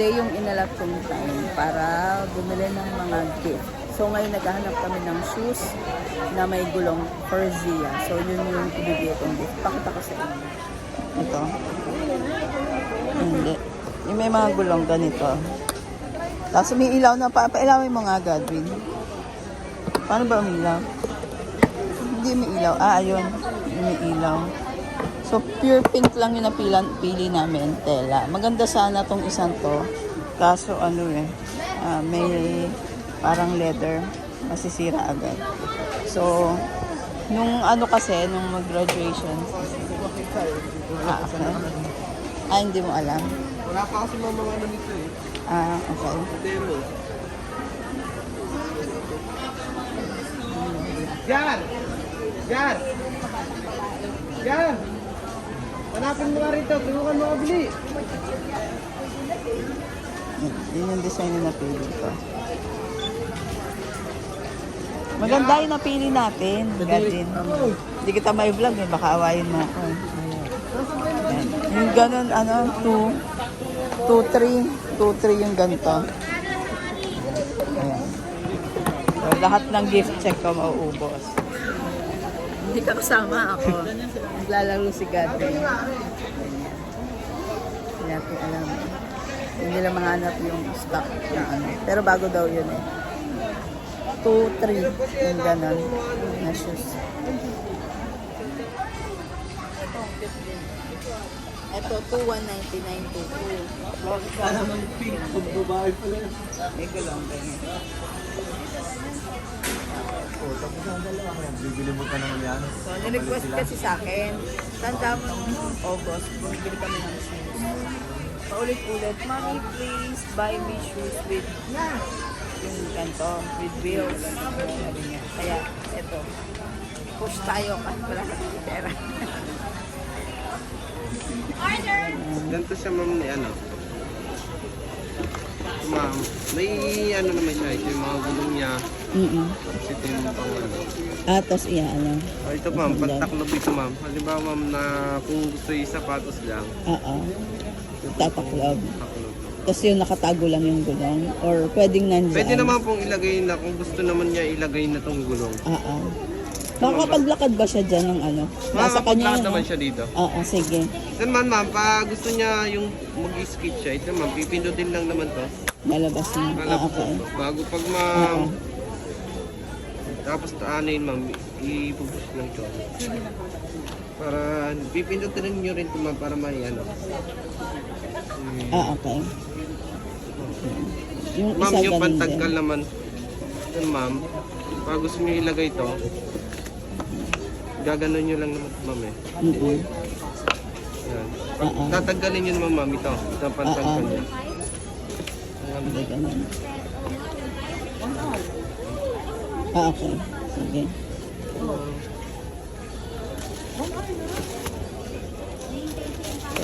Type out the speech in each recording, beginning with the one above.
today yung inalap kong time para bumili ng mga gift. So ngayon naghahanap kami ng shoes na may gulong for Zia. So yun yung ibibigay kong gift. Pakita ko sa inyo. Ito. Hindi. Yung may mga gulong ganito. Tapos may na pa. Pailawin mo nga, Godwin. Paano ba umilaw? Hindi may. Ah, ayun. May ilaw. So, pure pink lang yung napilan, pili namin, tela. Maganda sana tong isang to. Kaso ano eh, ah, may parang leather. Masisira agad. So, nung ano kasi, nung mag-graduation. Ah, okay. Ah, hindi mo alam. Wala pa kasi mga mga ano nito eh. Ah, okay. Yan! Yan! Yan! Hanapin mo nga rito, tulungan mo kabili. Yun yun yung design na napili ko. Maganda yung napili natin. Gadin. Hindi kita may vlog eh. Baka awayin mo ako. Yan. Yung ganun, ano, 2, 2, 3, 2, 3 yung ganito. Ayan. So, lahat ng gift check ko mauubos. Hindi ka kasama ako. Naglalaro si Gadin. Hindi natin alam. Hindi nila mahanap yung stock na ano. Pero bago daw yun eh. 2, 3. Yung ganon na shoes. Ito, 2,199 to 2. Sana naman pink, pag babae pala. May gulong ganyan. Oh, tapos ang dalawa kaya, bibili mo pa naman yan. So, nirequest kasi sa akin, tanda mo nung August, bumibili kami ng shoes. Paulit-ulit, Mommy, please buy me shoes with yung ganito, with wheels. Kaya, eto. Push tayo kasi wala kasi pera. Ganito siya ma'am ni ano. Ma'am, may ano naman siya, ito yung mga gulong niya. Mm Tapos ito yung pang ano. Ah, tapos iya, ano. Oh, ito ma'am, pantaklob ito ma'am. Halimbawa ma'am na kung gusto yung sapatos lang, Oo. Tataklob. taklob. Tapos yung nakatago lang yung gulong. Or pwedeng nandyan. Pwede naman pong ilagay na kung gusto naman niya ilagay na tong gulong. Oo. Makakapaglakad ba siya dyan ng ano? Nasa kanya Makakapaglakas yun. naman siya dito. Oo, sige. Then man ma'am, pa gusto niya yung mag-skate siya, ito ma'am, pipindutin lang naman to. Lalabas na. Ah, Malabas okay. Bago pag Oo. ma'am, tapos ano yun ma'am, ipupush lang to. Para, pipindutin niyo rin ito ma'am para may ano. Ah, okay. Yung Ma'am, isa yung ganun pantagkal din. naman, yun ma'am, pag gusto niyo ilagay to, gaganon niyo lang naman ma'am eh. Mm-mm. Yan. Pag Oo. tatanggalin niyo naman ma'am ito, ito ang pantagkal Oo. niya. Hindi ganun. Ah, okay. Sige.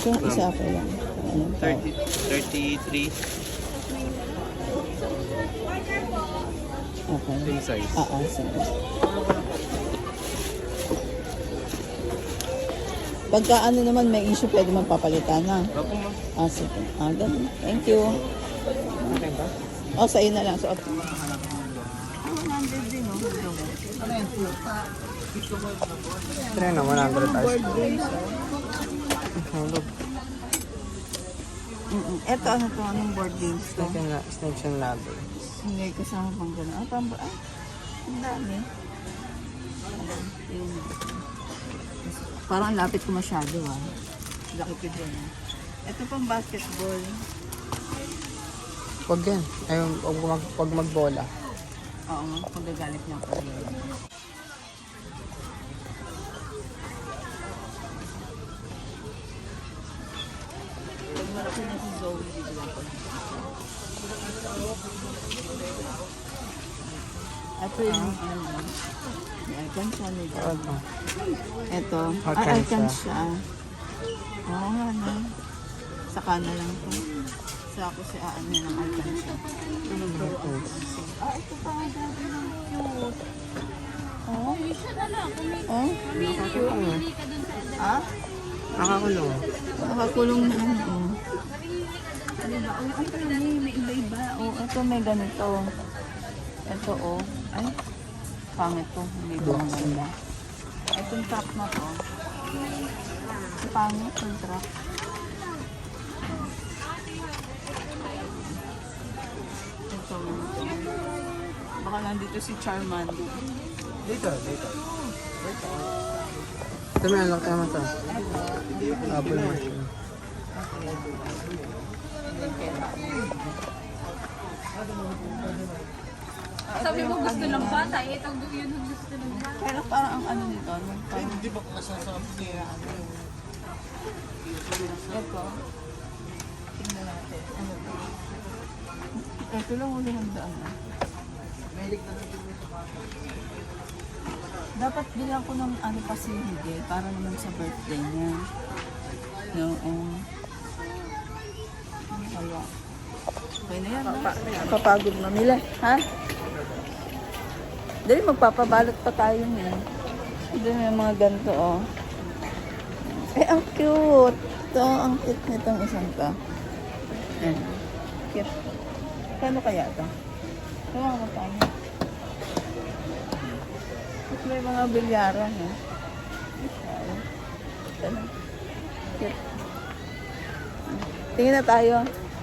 Yung isa ako lang. Ano to? 30, 33, Okay. same size. Ah, ah, sige. Pagka ano naman may issue, pwede magpapalitan na. Opo ma'am. Ah, sige. Ah, ganun. Thank you. Oh, sa'yo na lang. So, Try na 100 board games. Mm Ito, ano to? Anong board games to? Snakes and ladder. Hindi, kasama pang gano'n. Ah, pang... Ah, ang dami. Yung... Parang ang lapit ko masyado, ah. Laki ko dyan, ah. Ito pang basketball. Huwag yan. Ayun, huwag, mag, huwag magbola. Oo magagalit niya ako. Pag malaki na si Zoe, ko. Ito yung ano, may alkansya, may Ano? Ito, ah, Alkansya. Oo nga, no? Saka na lang to. Sa ako si Aan na ng alkansya. Ah, ito pa nga dati ng cute. Oh? Oh? Ah? Nakakulong. Nakakulong na ano. oh. Ano ba? Ay, ay, ay, may iba-iba. Oh, ito may ganito. Ito, oh. Ay, pangit to. Hindi ko maganda. Itong top na to. Pangit yung top. Ito. Baka nandito si Charmander. Dito, dito. Ito may anak tama to. Apple mushroom. Sabi mo gusto ng bata, eh, ito yun ang gusto ng bata. Pero parang ang ano nito, ano? Parang, Hindi ba kasasabi niya? ito. Tingnan natin. Ano to? Ito lang ulit ang daan. ah. Na Dapat bilang ko ng ano pa si Miguel para naman sa birthday niya. Noong... Ano kaya? Okay na yan. Kapagod mamila. Ha? Dali, magpapabalot pa tayo niyan. Doon may mga ganito, oh. Eh, ang cute. Ito, ang cute nitong isang to. Ayan. Cute. Kano kaya ito? Kaya mo tayo. At may mga bilyaran, eh. Ito lang. Cute. Tingin na tayo.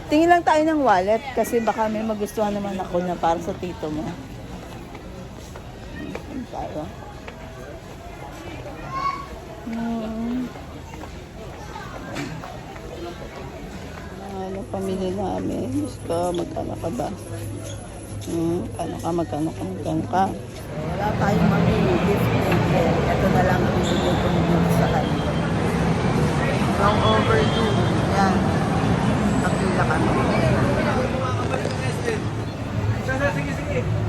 Tingin lang tayo ng wallet kasi baka may magustuhan naman ako na para sa tito mo. Tayo. Hmm. Ano pamili namin? Ko, magkano ka ba? Hmm, kano ka, magkano ka, magkano ka? Wala tayong maker. Ito na lang ang bibigay ko sa kanya. Long overdue. Yan. Nakila kami. Sige, sige.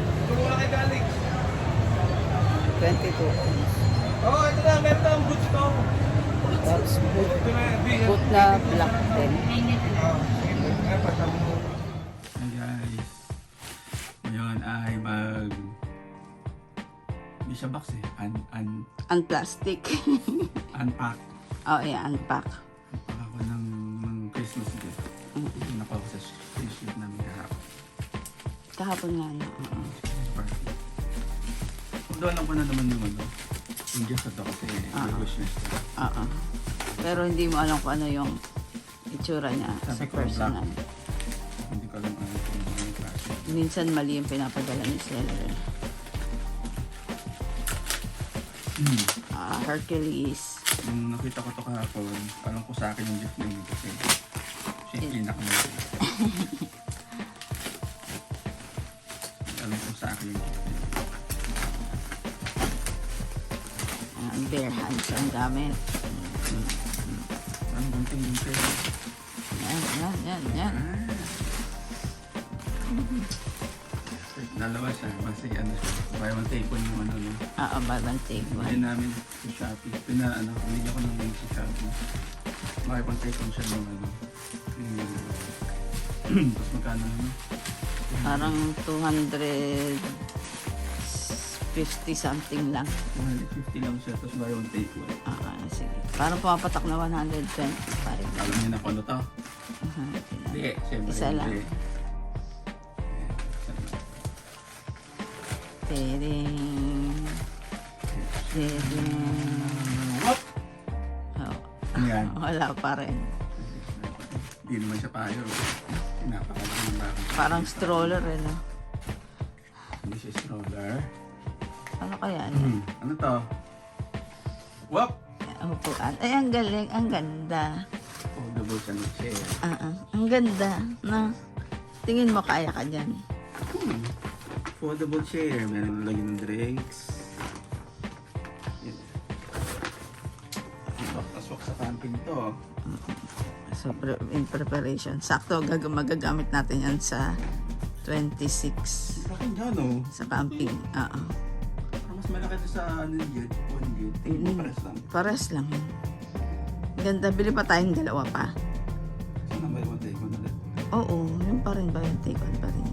Kumuha kay Alex. 22 ounce. Oo, oh, ito na. Meron na ang boots ko. Tapos boot, boot na black din. Guys. Ngayon ay mag... Hindi siya box eh. Un, un, Unplastic. unpack. oh, yeah, unpack. Unpack ako ng, ng Christmas gift. Nakuha ko sa shoot namin kahapon. Kahapon nga na. oo. Party. Although alam ko na naman yung ano. Gift na to kasi Ah. uh wish list. ko. Oo. Pero hindi mo alam kung ano yung itsura niya sa Sabi ko, personal. Hindi ko alam ano kung ano yung klase. Minsan mali yung pinapadala ni seller. Hmm. Ah, Hercules. Nung nakita ko to kahapon, alam ko sa akin yung gift na yun kasi siya yung pinakamahal. alam ko sa akin yung gift Ah, bare hands ang gamit. Ano gunting gunting? Yan, yan, yan, yan. Dalawa siya, kasi ano siya, buy one take one yung ano no. Ah, bagong take Buy one. namin sa Shopee. Pina ano, binigyan ko ng link sa Shopee. Buy one take one siya ano. Yung, Tapos magkano naman? Parang 250 something lang. 150 lang siya, tapos one take one. Ah, ah, sige. Parang pumapatak na 120 pa rin. Alam niyo na kung ano to? Aha, Hindi, siyempre. Isa lang. hindi. Tering. Tering. Whoop! Oh, Ano wala pa rin. Hindi naman siya payo. Napakalaking ng bakit. Parang stroller eh, no? Hindi siya stroller. Ano kaya? yan? Hmm. Ano to? Whoop! Ang upuan. Ay, ang galing. Ang ganda. Foldable siya ng chair. Ah, ah. Ang ganda. Na. Tingin mo kaya ka dyan. Hmm. Foldable chair. Meron lagyan ng drinks. Pasok sa camping to. So, pre- in preparation. Sakto, gag- magagamit natin yan sa 26 Bakit gano? sa camping. Ah, ah. Mas malaki to sa ano yun. One yun. Tingin mo pares lang. Pares lang. Ganda. Bili pa tayong dalawa pa. Saan na ba yung take one ulit? Oo, yun pa rin ba yung take on pa rin?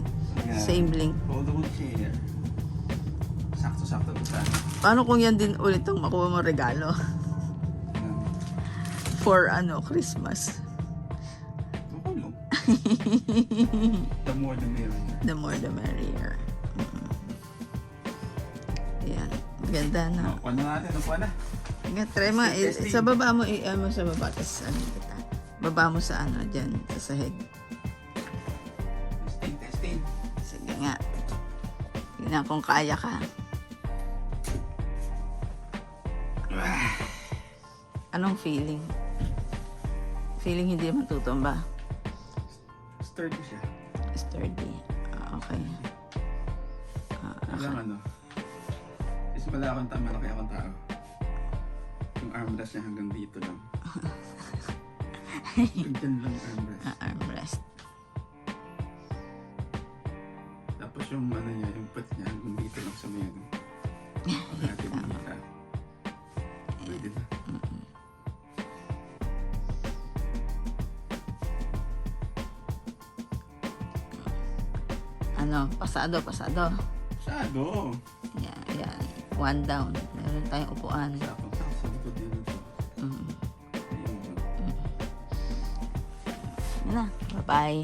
Ayan. Same link. Foldable chair. Sakto-sakto to sa Paano kung yan din ulit ang makuha mo regalo? Ayan. For ano, Christmas. The more the merrier. The more the merrier. Ayan. Ganda na. No, kuha na natin. Ano kuha na? Nga, try mo. Testing, I- testing. sa baba mo, i mo sa baba. Tapos ano kita. Baba mo sa ano, dyan. Sa sahig. Testing, testing. Sige nga. Tingnan kung kaya ka. Anong feeling? Feeling hindi matutumba? Sturdy siya. Sturdy. Ah, okay. Ah, Ilang ano. Is malaki akong tao, malaki akong tao. Yung armrest niya hanggang dito lang. Hanggang dyan lang yung armrest. ah, armrest. Tapos yung ano niya, yung put niya hanggang dito lang sa may ano. Pag natin makita. Pwede na. Ano, pasado, pasado. Masyado. Yan, yan. One down. Meron tayong upuan. Sakot sa sa likod din ito. Mm. Ayun. Yan na. Bye-bye.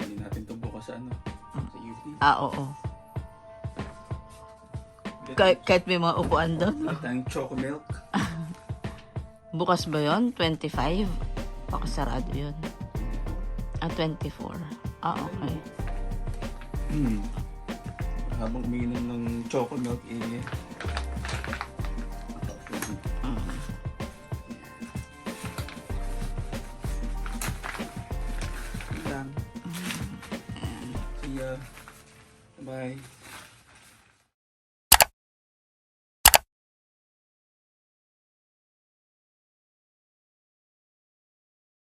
Dali natin ito bukas sa ano. Sa UP. Ah, oo. Kahit, kahit may mga upuan doon. Ulit tayong choco milk. Bukas ba yon 25? Baka sarado yun. Ah, 24. Ah, okay. Hmm habang umiinom ng choco milk eh